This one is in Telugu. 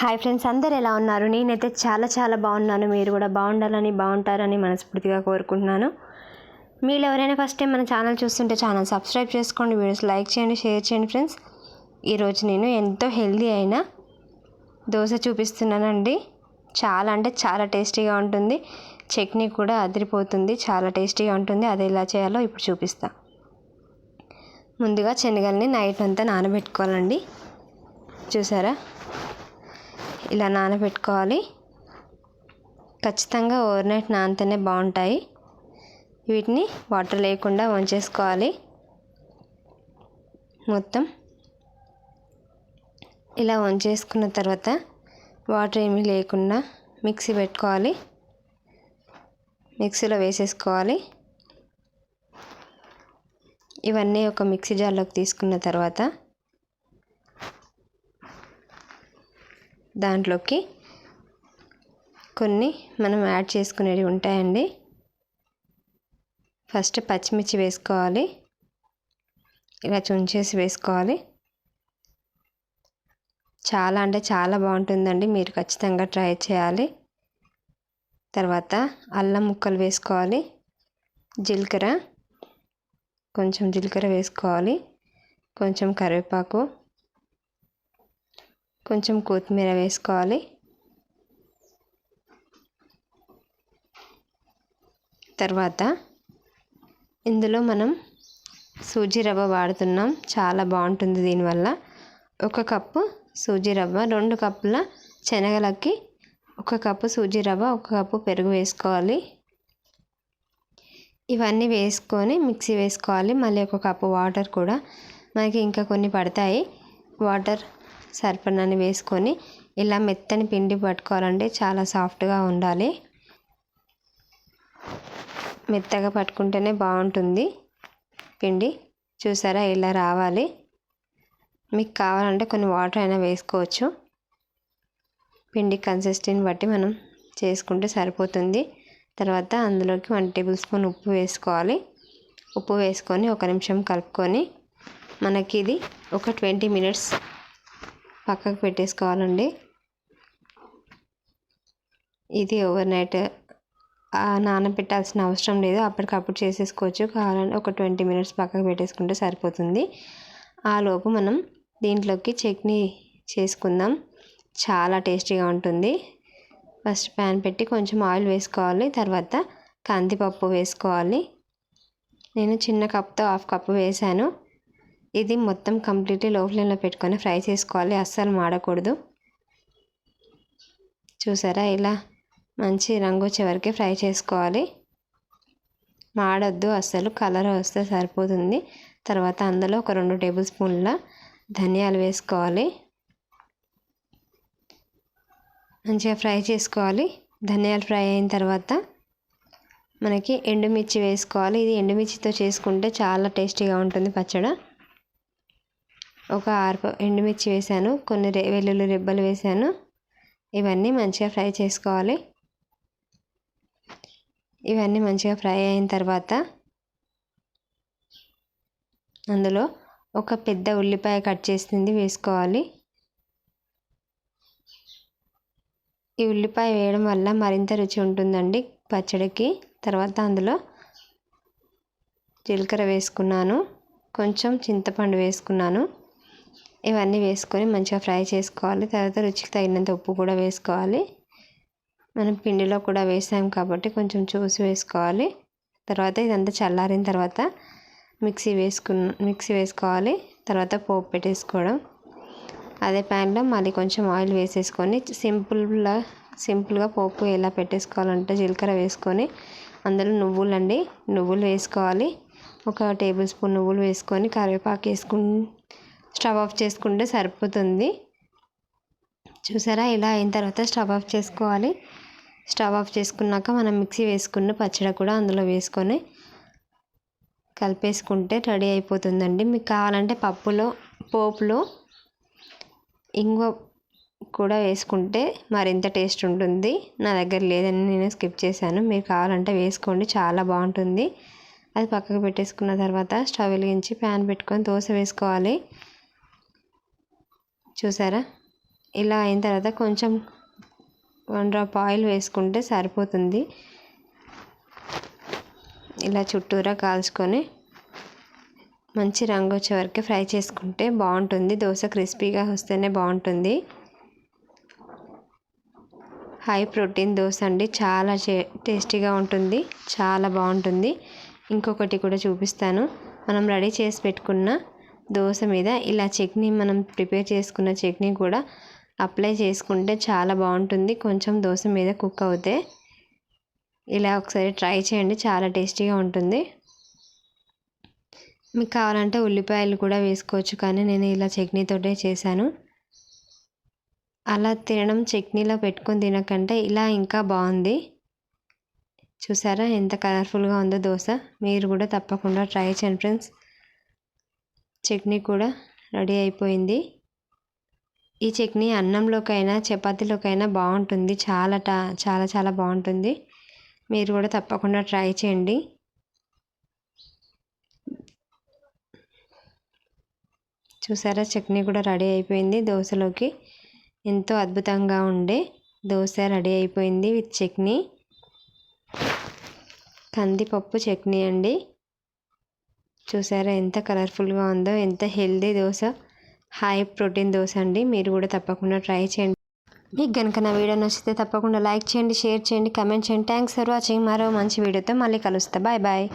హాయ్ ఫ్రెండ్స్ అందరు ఎలా ఉన్నారు? నేనైతే చాలా చాలా బాగున్నాను. మీరు కూడా బాగుండాలని బాగుంటారని మనస్ఫూర్తిగా కోరుకుంటున్నాను. మీరు ఎవరైనా ఫస్ట్ టైం మన ఛానల్ చూస్తుంటే ఛానల్ సబ్స్క్రైబ్ చేసుకోండి వీడియోస్ లైక్ చేయండి షేర్ చేయండి ఫ్రెండ్స్ ఈరోజు నేను ఎంతో హెల్దీ అయిన దోశ చూపిస్తున్నానండి. చాలా అంటే చాలా టేస్టీగా ఉంటుంది. చట్నీ కూడా అదిరిపోతుంది. చాలా టేస్టీగా ఉంటుంది. అది ఎలా చేయాలో ఇప్పుడు చూపిస్తా. ముందుగా శనగల్ని నైట్ అంతా నానబెట్టుకోవాలండి. చూసారా? ఇలా నానబెట్టుకోవాలి. ఖచ్చితంగా ఓవర్ నైట్ నానితేనే బాగుంటాయి. వీటిని వాటర్ లేకుండా వంచేసుకోవాలి. మొత్తం ఇలా వంచేసుకున్న తర్వాత వాటర్ ఏమీ లేకుండా మిక్సీ పెట్టుకోవాలి. మిక్సీలో వేసేసుకోవాలి. ఇవన్నీ ఒక మిక్సీ జార్లోకి తీసుకున్న తర్వాత దాంట్లోకి కొన్ని మనం యాడ్ చేసుకునేవి ఉంటాయండి. ఫస్ట్ పచ్చిమిర్చి వేసుకోవాలి. ఇలా చుంచేసి వేసుకోవాలి. చాలా అంటే చాలా బాగుంటుందండి. మీరు ఖచ్చితంగా ట్రై చేయాలి. తర్వాత అల్లం ముక్కలు వేసుకోవాలి. జీలకర్ర కొంచెం జీలకర్ర వేసుకోవాలి. కొంచెం కరివేపాకు కొంచెం కొత్తిమీర వేసుకోవాలి. తర్వాత ఇందులో మనం సూజీ రవ్వ వాడుతున్నాం. చాలా బాగుంటుంది దీనివల్ల. ఒక కప్పు సూజీ రవ్వ రెండు కప్పుల శనగలకి ఒక కప్పు సూజీ రవ్వ ఒక కప్పు పెరుగు వేసుకోవాలి. ఇవన్నీ వేసుకొని మిక్సీ వేసుకోవాలి. మళ్ళీ ఒక కప్పు వాటర్ కూడా. మనకి ఇంకా కొన్ని పడతాయి. వాటర్ సరిపడినని వేసుకొని ఇలా మెత్తని పిండి పట్టుకోవాలంటే చాలా సాఫ్ట్గా ఉండాలి. మెత్తగా పట్టుకుంటేనే బాగుంటుంది పిండి. చూసారా? ఇలా రావాలి. మీకు కావాలంటే కొన్ని వాటర్ అయినా వేసుకోవచ్చు. పిండి కన్సిస్టెన్ బట్టి మనం చేసుకుంటే సరిపోతుంది. తర్వాత అందులోకి వన్ టేబుల్ స్పూన్ ఉప్పు వేసుకోవాలి. ఉప్పు వేసుకొని ఒక నిమిషం కలుపుకొని మనకి ఇది ఒక ట్వంటీ మినిట్స్ పక్కకు పెట్టేసుకోవాలండి. ఇది ఓవర్ నైట్. నానబెట్టాల్సిన అవసరం లేదు. అప్పటికప్పుడు చేసేసుకోవచ్చు. కావాలంటే ఒక ట్వంటీ మినిట్స్ పక్కకు పెట్టేసుకుంటే సరిపోతుంది. ఆ లోపు మనం దీంట్లోకి చట్నీ చేసుకుందాం. చాలా టేస్టీగా ఉంటుంది. ఫస్ట్ ప్యాన్ పెట్టి కొంచెం ఆయిల్ వేసుకోవాలి. తర్వాత కందిపప్పు వేసుకోవాలి. నేను చిన్న కప్తో హాఫ్ కప్పు వేసాను ఇది మొత్తం కంప్లీట్లీ లో ఫ్లేమ్లో పెట్టుకొని ఫ్రై చేసుకోవాలి. అస్సలు మాడకూడదు. చూసారా? ఇలా మంచి రంగు వచ్చే వరకే ఫ్రై చేసుకోవాలి. మాడొద్దు. అస్సలు కలర్ వస్తే సరిపోతుంది. తర్వాత అందులో ఒక రెండు టేబుల్ స్పూన్ల ధనియాలు వేసుకోవాలి. మంచిగా ఫ్రై చేసుకోవాలి. ధనియాలు ఫ్రై అయిన తర్వాత మనకి ఎండుమిర్చి వేసుకోవాలి. ఇది ఎండుమిర్చితో చేసుకుంటే చాలా టేస్టీగా ఉంటుంది పచ్చడి. ఒక ఆరు ఎండుమిర్చి వేసాను కొన్ని వెల్లుల్లి రెబ్బలు వేసాను. ఇవన్నీ మంచిగా ఫ్రై చేసుకోవాలి. ఇవన్నీ మంచిగా ఫ్రై అయిన తర్వాత అందులో ఒక పెద్ద ఉల్లిపాయ కట్ చేసింది వేసుకోవాలి. ఈ ఉల్లిపాయ వేయడం వల్ల మరింత రుచి ఉంటుందండి పచ్చడికి. తర్వాత అందులో జీలకర్ర వేసుకున్నాను కొంచెం చింతపండు వేసుకున్నాను. ఇవన్నీ వేసుకొని మంచిగా ఫ్రై చేసుకోవాలి. తర్వాత రుచికి తగినంత ఉప్పు కూడా వేసుకోవాలి. మనం పిండిలో కూడా వేసాం కాబట్టి కొంచెం చూసి వేసుకోవాలి. తర్వాత ఇదంతా చల్లారిన తర్వాత మిక్సీ వేసుకున్న మిక్సీ వేసుకోవాలి. తర్వాత పోపు పెట్టేసుకోవడం. అదే ప్యాన్లో మళ్ళీ కొంచెం ఆయిల్ వేసేసుకొని సింపుల్గా సింపుల్గా పోపు ఎలా పెట్టేసుకోవాలంటే జీలకర్ర వేసుకొని అందులో నువ్వులు అండి నువ్వులు వేసుకోవాలి. ఒక టేబుల్ స్పూన్ నువ్వులు వేసుకొని కరివేపాకు వేసుకుని స్టవ్ ఆఫ్ చేసుకుంటే సరిపోతుంది. చూసారా? ఇలా అయిన తర్వాత స్టవ్ ఆఫ్ చేసుకోవాలి. స్టవ్ ఆఫ్ చేసుకున్నాక మనం మిక్సీ వేసుకున్న పచ్చడి కూడా అందులో వేసుకొని కలిపేసుకుంటే రెడీ అయిపోతుందండి. మీకు కావాలంటే పప్పులో పోపులో ఇంగువ కూడా వేసుకుంటే మరింత టేస్ట్ ఉంటుంది. నా దగ్గర లేదని నేను స్కిప్ చేశాను. మీరు కావాలంటే వేసుకోండి చాలా బాగుంటుంది. అది పక్కకు పెట్టేసుకున్న తర్వాత స్టవ్ వెలిగించి ప్యాన్ పెట్టుకొని దోశ వేసుకోవాలి. చూసారా? ఇలా అయిన తర్వాత కొంచెం వన్ డ్రాప్ ఆయిల్ వేసుకుంటే సరిపోతుంది. ఇలా చుట్టూరా కాల్చుకొని మంచి రంగు వచ్చే వరకు ఫ్రై చేసుకుంటే బాగుంటుంది. దోశ క్రిస్పీగా వస్తేనే బాగుంటుంది. హై ప్రోటీన్ దోశ అండి. చాలా టేస్టీగా ఉంటుంది. చాలా బాగుంటుంది. ఇంకొకటి కూడా చూపిస్తాను. మనం రెడీ చేసి పెట్టుకున్న దోశ మీద. ఇలా చట్నీ మనం ప్రిపేర్ చేసుకున్న చట్నీ కూడా అప్లై చేసుకుంటే చాలా బాగుంటుంది. కొంచెం దోశ మీద కుక్ అవుతే ఇలా ఒకసారి ట్రై చేయండి. చాలా టేస్టీగా ఉంటుంది. మీకు కావాలంటే ఉల్లిపాయలు కూడా వేసుకోవచ్చు కానీ నేను ఇలా చట్నీతోటే చేశాను. అలా తినడం చట్నీలో పెట్టుకొని తినకంటే ఇలా ఇంకా బాగుంది. చూసారా ఎంత కలర్ఫుల్గా ఉందో దోశ. మీరు కూడా తప్పకుండా ట్రై చేయండి ఫ్రెండ్స్. చట్నీ కూడా రెడీ అయిపోయింది. ఈ చట్నీ అన్నంలోకైనా చపాతీలోకైనా బాగుంటుంది. చాలా చాలా చాలా బాగుంటుంది. మీరు కూడా తప్పకుండా ట్రై చేయండి. చూసారా? చట్నీ కూడా రెడీ అయిపోయింది దోశలోకి. ఎంతో అద్భుతంగా ఉండే దోశ రెడీ అయిపోయింది విత్ చట్నీ. కందిపప్పు చట్నీ అండి. చూసారా? ఎంత కలర్ఫుల్గా ఉందో ఎంత healthy dosa high protein dosa అండి. మీరు కూడా తప్పకుండా ట్రై చేయండి. మీకు కనుక నా వీడియో నచ్చితే తప్పకుండా లైక్ చేయండి షేర్ చేయండి కమెంట్ చేయండి. Thanks for watching. మరో మంచి వీడియోతో మళ్ళీ కలుస్తా. Bye bye.